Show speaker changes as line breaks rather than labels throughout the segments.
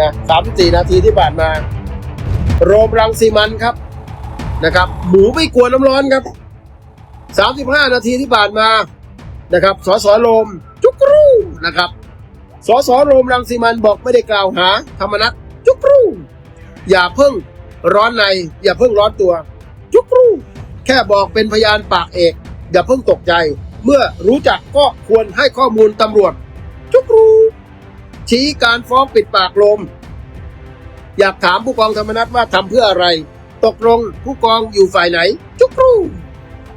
นะสามสี่นาทีที่ผ่านมา โรมรังสีมันครับนะครับ หมูไม่กลัวน้ำร้อนครับสามสิบห้านาทีที่ผ่านมานะครับสสโรมจุกรูนะครับสสโรมรังสีมันบอกไม่ได้กล่าวหา ธรรมนัตจุกรูอย่าเพิ่งร้อนใน อย่าเพิ่งร้อนตัว จุกรูแค่บอกเป็นพยานปากเอก อย่าเพิ่งตกใจ เมื่อรู้จักก็ควรให้ข้อมูลตำรวจ จุกรู ชี้การฟ้องปิดปากโรมอยากถามผู้กองธรรมนัฐว่าทำเพื่ออะไร ตกลงผู้กองอยู่ฝ่ายไหน จุกรู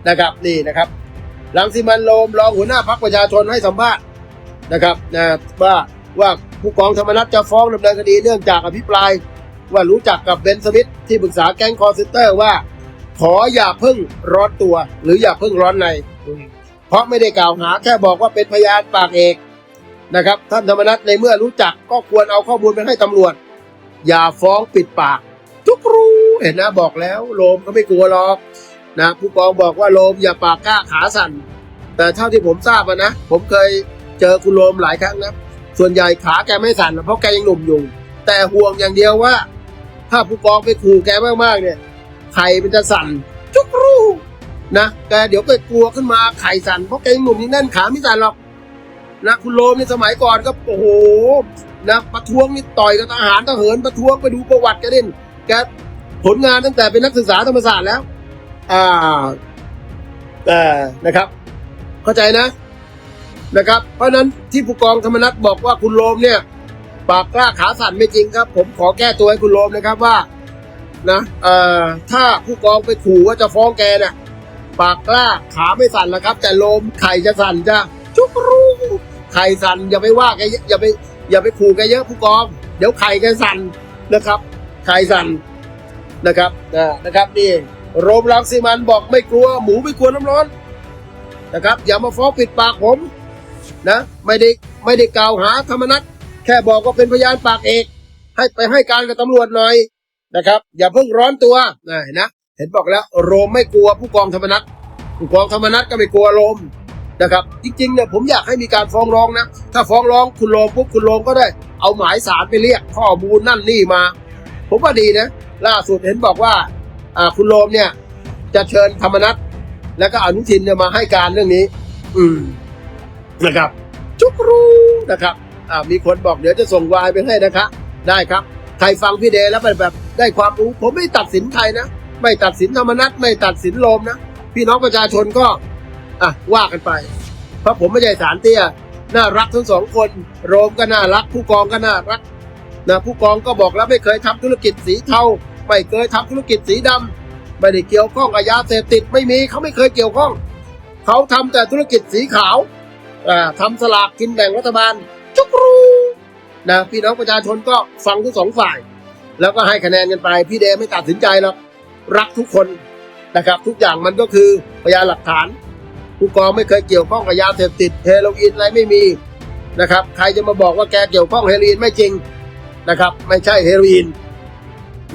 นะครับนี่นะครับลังสิมันโรมรองหัวหน้าพักประชาชนให้สัมภาษณ์นะครับนะว่าว่าผู้กองธรรมนัฐจะฟ้องดำเนินคดีเนื่องจากอภิปราย ว่ารู้จักกับเบนสมิธที่ปรึกษาแก๊งคอร์เซนเตอร์ว่า ขออย่าเพิ่งร้อนตัว หรืออย่าเพิ่งร้อนใน เพราะไม่ได้กล่าวหาแค่บอกว่าเป็นพยานปากเอก นะครับ ท่านธรรมนัฐในเมื่อรู้จักก็ควรเอาข้อมูลไปให้ตำรวจ อย่าฟ้องปิดปากทุกรู้เห็นนะบอกแล้วโลมก็ไม่กลัวหรอกนะผู้กองบอกว่าโลมอย่าปากกล้าขาสั่น แต่เท่าที่ผมทราบนะ ผมเคยเจอคุณโลมหลายครั้งนะส่วนใหญ่ขาแกไม่สั่นเพราะแกยังหนุ่มอยู่แต่ห่วงอย่างเดียวว่า ถ้าผู้กองไปขู่แกมากๆเนี่ยไข่มันจะสั่นทุกรู้นะแกเดี๋ยวไปกลัวขึ้นมาไข่สั่นเพราะแกยังหนุ่มยังแน่นขาไม่สั่นหรอก นะคุณโลมในสมัยก่อนก็โอ้โหนะประท้วงนี่ต่อยกับทหารทหารประท้วงไปดูประวัติแกเด่นแกผลงานตั้งแต่เป็นนักศึกษาธรรมศาสตร์แล้ว อ่าเอ่นะครับ เข้าใจนะนะครับ เพราะนั้นที่ผู้กองธรรมนัฐบอกว่าคุณโลมเนี่ยปากกล้าขาสั่นไม่จริงครับ ผมขอแก้ตัวให้คุณโลมนะครับว่านะเอ่อถ้าผู้กองไปขู่ว่าจะฟ้องแกเนี่ยปากกล้าขาไม่สั่นแล้วครับ แต่โลมไข่จะสั่นจ้ะจุกรู ไข่สั่นอย่าไปว่าแกเยอะอย่าไปอย่าไปขู่แกเยอะผู้กอง เดี๋ยวไข่แกสั่นนะครับไข่สั่นนะครับนะนะครับนี่โรมรังสีมันบอกไม่กลัว หมูไม่กลัวน้ำร้อนนะครับ อย่ามาฟ้องปิดปากผมนะไม่ได้ไม่ได้กล่าวหาธรรมนัตแค่บอกว่าเป็นพยานปากเอก ให้ไปให้การกับตำรวจหน่อยนะครับ อย่าเพิ่งร้อนตัวนะเห็นนะเห็นบอกแล้ว โรมไม่กลัวผู้กองธรรมนัตผู้กองธรรมนัตก็ไม่กลัวโรม นะครับ จริงๆเนี่ยผมอยากให้มีการฟ้องร้องนะ ถ้าฟ้องร้องคุณโรมปุ๊บคุณโรมก็ได้เอาหมายสารไปเรียกข้อมูลนั่นนี่มา ผมว่าดีนะ ล่าสุดเห็นบอกว่าอ่าคุณโรมเนี่ยจะเชิญธรรมนัตแล้วก็อนุทินเนี่ยมาให้การเรื่องนี้ อืมนะครับจุกรู้นะครับอ่ามีคนบอกเดี๋ยวจะส่งไลน์ไปให้นะคะ ได้ครับ ใครฟังพี่เดแล้วแบบแบบได้ความรู้ ผมไม่ตัดสินใครนะ ไม่ตัดสินธรรมนัตไม่ตัดสินโรมนะ พี่น้องประชาชนก็ อะว่ากันไป เพราะผมไม่ใช่สารเตี้ยน่ารักทั้งสองคน โรมก็น่ารัก ผู้กองก็น่ารักนะผู้กองก็บอกแล้วไม่เคยทำธุรกิจสีเทาไม่เคยทำธุรกิจสีดำไม่ได้เกี่ยวข้องกับยาเสพติดไม่มีเขาไม่เคยเกี่ยวข้อง เขาทำแต่ธุรกิจสีขาวอ่าทำสลากกินแบ่งรัฐบาลจุกรูนะพี่น้องประชาชนก็ฟังทั้งสองฝ่าย แล้วก็ให้คะแนนกันไป พี่เดไม่ตัดสินใจหรอกรักทุกคนนะครับ ทุกอย่างมันก็คือพยานหลักฐาน ผู้กองไม่เคยเกี่ยวข้องกับยาเสพติดเฮโรอีนอะไรไม่มีนะครับ ใครจะมาบอกว่าแกเกี่ยวข้องเฮโรอีนไม่จริงนะครับ ไม่ใช่เฮโรอีน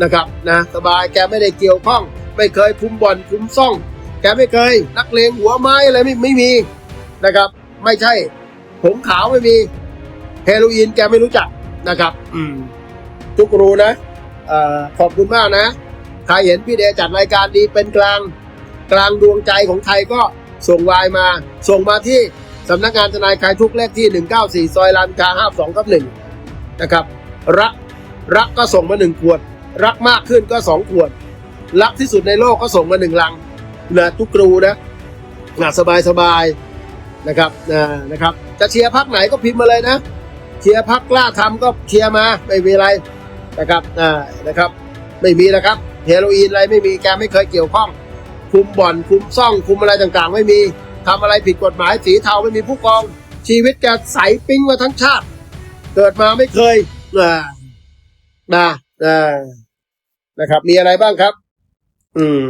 นะครับนะสบายแกไม่ได้เกี่ยวข้อง ไม่เคยคุมบ่อนคุมซ่อง แกไม่เคยนักเลงหัวไม้อะไรไม่ไม่มีนะครับ ไม่ใช่ผงขาวไม่มีเฮโรอีนแกไม่รู้จักนะครับ อืมทุกรู้นะเอ่อขอบคุณมากนะ ใครเห็นพี่เดจัดรายการดีเป็นกลาง กลางดวงใจของไทยก็ ส่งไลน์มา ส่งมาที่สำนักงานทนายคลายทุกเลขที่ 194 ซอยลานกา52กับ1นะครับรักรักก็ส่งมาหนึ่งขวด รักมากขึ้นก็สองขวด รักที่สุดในโลกก็ส่งมาหนึ่งลังนะทุกครูนะนะสบายสบายนะครับนะนะครับ จะเชียร์พักไหนก็พิมพ์มาเลยนะเชียร์พักกล้าทำก็เชียร์มาไม่มีอะไรนะครับอ่านะครับ ไม่มีนะครับเฮโรอีนอะไรไม่มีแกไม่เคยเกี่ยวข้อง คุมบ่อนคุมซ่องคุมอะไรต่างๆ ไม่มีทำอะไรผิดกฎหมายสีเทาไม่มีผู้กอง ชีวิตแกใสปิ้งมาทั้งชาติ เกิดมาไม่เคยอ่านะนะครับ มีอะไรบ้างครับ อืม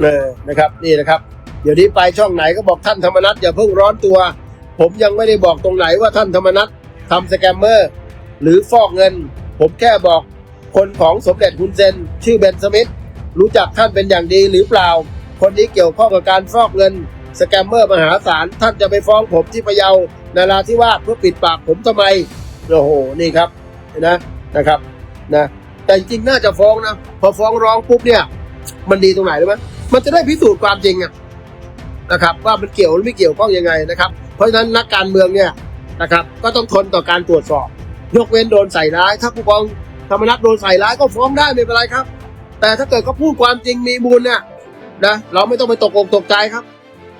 เออนะครับ นี่นะครับ เดี๋ยวนี้ไปช่องไหนก็บอกท่านธรรมนัฐอย่าเพิ่งร้อนตัว ผมยังไม่ได้บอกตรงไหนว่าท่านธรรมนัฐทำสแกมเมอร์ หรือฟอกเงิน ผมแค่บอกคนของสมเด็จฮุนเซน ชื่อเบนสมิธ รู้จักท่านเป็นอย่างดีหรือเปล่า คนนี้เกี่ยวข้องกับการฟอกเงิน สแกมเมอร์มหาศาลท่านจะไปฟ้องผมที่พะเยานาราธิวาสเพื่อปิดปากผมทำไมโอ้โหนี่ครับนะนะครับนะแต่จริงน่าจะฟ้องนะพอฟ้องร้องปุ๊บเนี่ย มันดีตรงไหนรู้ไหมมันจะได้พิสูจน์ความจริงอะนะครับ ว่ามันเกี่ยวหรือไม่เกี่ยวข้องยังไงนะครับ เพราะฉะนั้นนักการเมืองเนี่ยนะครับ ก็ต้องทนต่อการตรวจสอบ ยกเว้นโดนใส่ร้าย ถ้าผู้กองธรรมนัฐโดนใส่ร้ายก็ฟ้องได้ไม่เป็นไรครับ แต่ถ้าเกิดเขาพูดความจริงมีมูลเนี่ยนะเราไม่ต้องไปตกอกตกใจครับ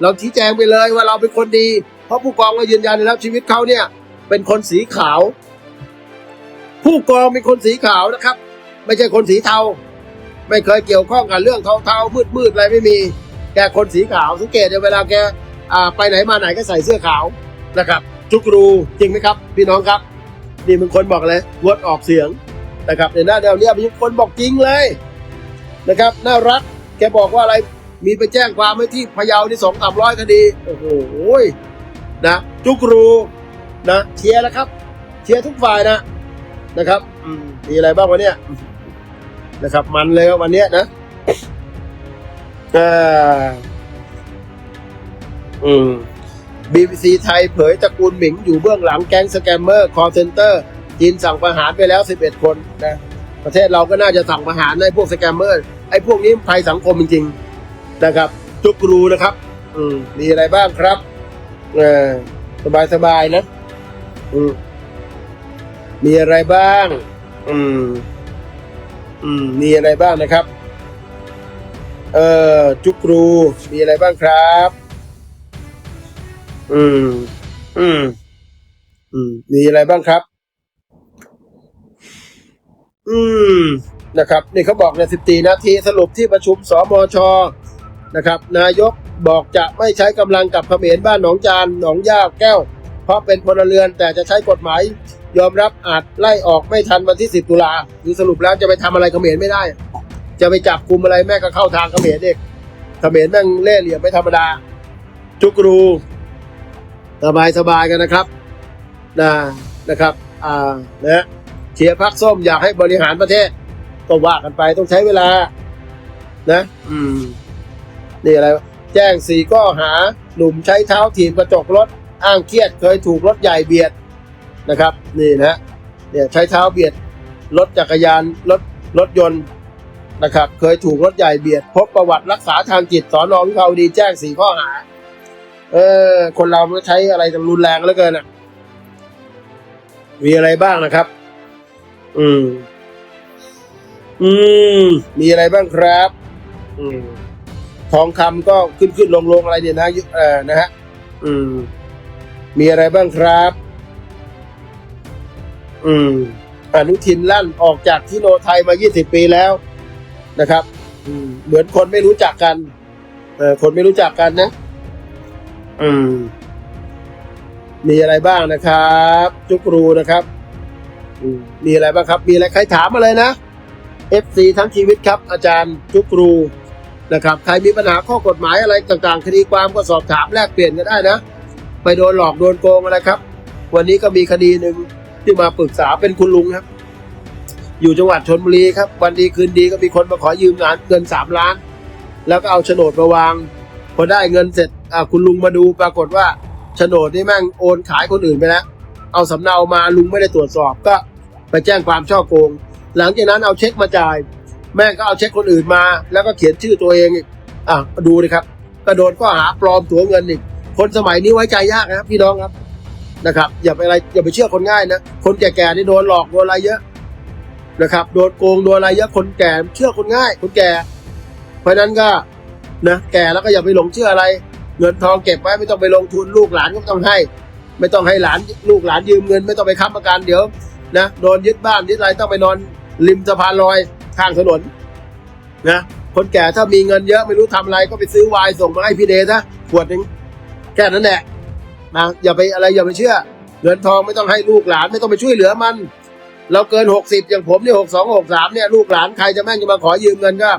เราชี้แจงไปเลยว่าเราเป็นคนดี เพราะผู้กองก็ยืนยันแล้วชีวิตเขาเนี่ย เป็นคนสีขาว ผู้กองเป็นคนสีขาวนะครับ ไม่ใช่คนสีเทา ไม่เคยเกี่ยวข้องกับเรื่องเทาๆมืดๆอะไรไม่มี แกคนสีขาวสังเกตเนี่ยเวลาแกาไปไหนมาไหนก็ใส่เสื้อขาวนะครับ จุกรูจริงไหมครับ พี่น้องครับ นี่มึงคนบอกเลยงดออกเสียงนะครับในหน้าแนวเนี้ยมีคนบอกจริงเลย นะครับ น่ารัก แกบอกว่าอะไร มีไปแจ้งความไว้ที่พะเยาที่สองสามร้อยคดี โอ้โหนะ จุกรูนะเชียร์แล้วครับ เชียร์ทุกฝ่ายนะนะครับอืมมีอะไรบ้างวันเนี้ยนะครับ มันเลยวันเนี้ยนะอ่าอืม BBC ไทยเผยตระกูลหมิงอยู่เบื้องหลังแก๊งสแกมเมอร์คอร์เซนเตอร์จีนสั่งประหารไปแล้ว 11 คนนะ ประเทศเราก็น่าจะสั่งประหารในพวกสแกมเมอร์ ไอ้พวกนี้ภัยสังคมจริงๆนะครับจุกรูนะครับ อืมมีอะไรบ้างครับเออสบายสบายๆนะ อืมมีอะไรบ้าง อืม อืม มีอะไรบ้างนะครับ เออจุกรู มีอะไรบ้างครับ อืม อืม อืม มีอะไรบ้างครับ อืมนะครับนี่เขาบอกใน14นาทีสรุปที่ประชุมสมชนะครับ นายกบอกจะไม่ใช้กำลังกับเขมรบ้านหนองจานหนองย่าแก้ว เพราะเป็นพลเรือนแต่จะใช้กฎหมาย ยอมรับอาจไล่ออกไม่ทันวันที่ 10 ตุลาคือสรุปแล้วจะไปทำอะไรเขมรไม่ได้ จะไปจับกลุ่มอะไรแม่ก็เข้าทางเขมรเด็กเขมรแม่งเล่เหลี่ยมไม่ธรรมดา จุกรูสบายสบายกันนะครับนะนะครับ อ่านะ เชียร์พักส้มอยากให้บริหารประเทศ ก็ว่ากันไปต้องใช้เวลา นะ อืม นี่อะไร แจ้งสี่ข้อหาหนุ่มใช้เท้าถีบกระจกรถ อ้างเครียดเคยถูกรถใหญ่เบียดนะครับ นี่นะเนี่ยใช้เท้าเบียดรถจักรยานรถรถยนต์นะครับ เคยถูกรถใหญ่เบียด พบประวัติรักษาทางจิตสอนอวิภาวดีแจ้งสี่ข้อหา เออ คนเรามันใช้อะไรกันรุนแรงเหลือเกินอะ มีอะไรบ้างนะครับ อืม อืม มีอะไรบ้างครับ อืม ทองคำก็ขึ้นขึ้นลงลงอะไรเนี่ยนะเออนะฮะ อืม มีอะไรบ้างครับ อืม อนุทินลั่นออกจากที่โนไทยมา 20 ปีแล้วนะครับ อืม เหมือนคนไม่รู้จักกัน เออคนไม่รู้จักกันนะ อืม มีอะไรบ้างนะครับ จุกรูนะครับ มีอะไรบ้างครับ มีอะไรใครถามมาเลยนะ FC ทั้งชีวิตครับ อาจารย์จุกรูนะครับ ใครมีปัญหาข้อกฎหมายอะไรต่างๆ คดีความก็สอบถามแลกเปลี่ยนกันได้นะ ไปโดนหลอกโดนโกงอะไรครับ วันนี้ก็มีคดีหนึ่งที่มาปรึกษาเป็นคุณลุงครับ อยู่จังหวัดชนบุรีครับ วันดีคืนดีก็มีคนมาขอยืมงานเงินสามล้าน แล้วก็เอาโฉนดมาวาง พอได้เงินเสร็จคุณลุงมาดูปรากฏว่าโฉนดนี่แม่งโอนขายคนอื่นไปแล้ว เอาสำเนามาลุงไม่ได้ตรวจสอบก็ไปแจ้งความช่อโกง หลังจากนั้นเอาเช็คมาจ่าย แม่งก็เอาเช็คคนอื่นมา แล้วก็เขียนชื่อตัวเองอีกอะดูดิครับก็โดนข้อหาปลอมตัวเงินอีกคนสมัยนี้ไว้ใจยากนะครับพี่น้องครับนะครับอย่าไปอะไรอย่าไปเชื่อคนง่ายนะคนแก่ๆนี่โดนหลอกโดนอะไรเยอะนะครับโดนโกงโดนอะไรเยอะคนแก่เชื่อคนง่าย คนแก่ เพราะนั้นก็นะแก่แล้วก็อย่าไปหลงเชื่ออะไร เงินทองเก็บไว้ไม่ต้องไปลงทุนลูกหลานก็ต้องให้ ไม่ต้องให้หลานลูกหลานยืมเงิน ไม่ต้องไปค้ำประกันเดี๋ยวนะโดนยึดบ้านยึดอะไรต้องไปนอนริมสะพานลอยข้างถนนนะคนแก่ถ้ามีเงินเยอะไม่รู้ทำอะไรก็ไปซื้อวน์ส่งมาให้พี่เดชนะขวดหนึ่งแค่นั้นแหละนะอย่าไปอะไรอย่าไปเชื่อเงินทองไม่ต้องให้ลูกหลานไม่ต้องไปช่วยเหลือมัน เราเกินหกสิบอย่างผมเนี่ยหกสองหกสามเนี่ยลูกหลานใครจะแม่งจะมาขอยืมเงินก็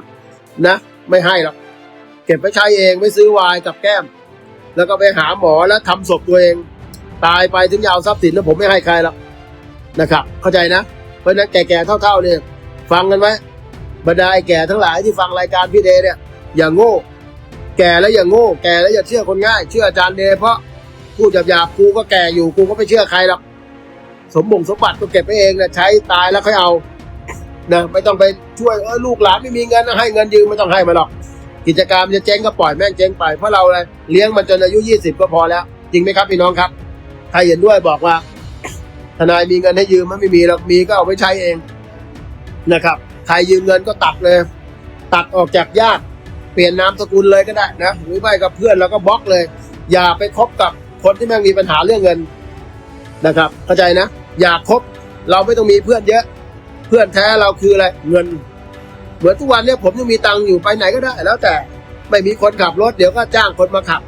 นะ ไม่ให้หรอกเก็บไปใช้เองไม่ซื้อวน์กับแก้ม แล้วก็ไปหาหมอแล้วทำศพตัวเอง ตายไปถึงยาวทรัพย์สินแล้วผมไม่ให้ใครหรอกนะครับ เข้าใจนะ เพราะนั้นแก่ๆเท่าๆเนี่ยฟังกันไว้บรรดาไอ้แก่ทั้งหลายที่ฟังรายการพี่เดย์เนี่ย อย่าโง่ แก่แล้วอย่าโง่ แก่แล้วอย่าเชื่อคนง่าย เชื่ออาจารย์เดย์เพราะพูดหยาบๆกูก็แก่อยู่กูก็ไม่เชื่อใครหรอกสมบุงสมบัติก็เก็บไปเองนะใช้ตายแล้วค่อยเอานะไม่ต้องไปช่วยเออลูกหลานไม่มีเงินให้เงินยืมไม่ต้องให้มาหรอก กิจการมจะเจ๊งก็ปล่อยแม่งเจ๊งไปเพราะเราเลยเลี้ยงมันจนอายุยี่สิบก็พอแล้ว จริงไหมครับพี่น้องครับ ใครเห็นด้วยบอกว่า ทนายมีเงินให้ยืมมันไม่มีหรอกมีก็เอาไปใช้เองนะครับ ใครยืมเงินก็ตัดเลย ตัดออกจากญาติเปลี่ยนนามสกุลเลยก็ได้นะหรือไม่กับเพื่อนเราก็บล็อกเลย อย่าไปคบกับคนที่แม่งมีปัญหาเรื่องเงินนะครับ เข้าใจนะ อย่าคบเราไม่ต้องมีเพื่อนเยอะ เพื่อนแท้เราคืออะไรเงินเหมือนทุกวันเนี้ยผมยังมีตังค์อยู่ไปไหนก็ได้แล้วแต่ไม่มีคนขับรถเดี๋ยวก็จ้างคนมาขับ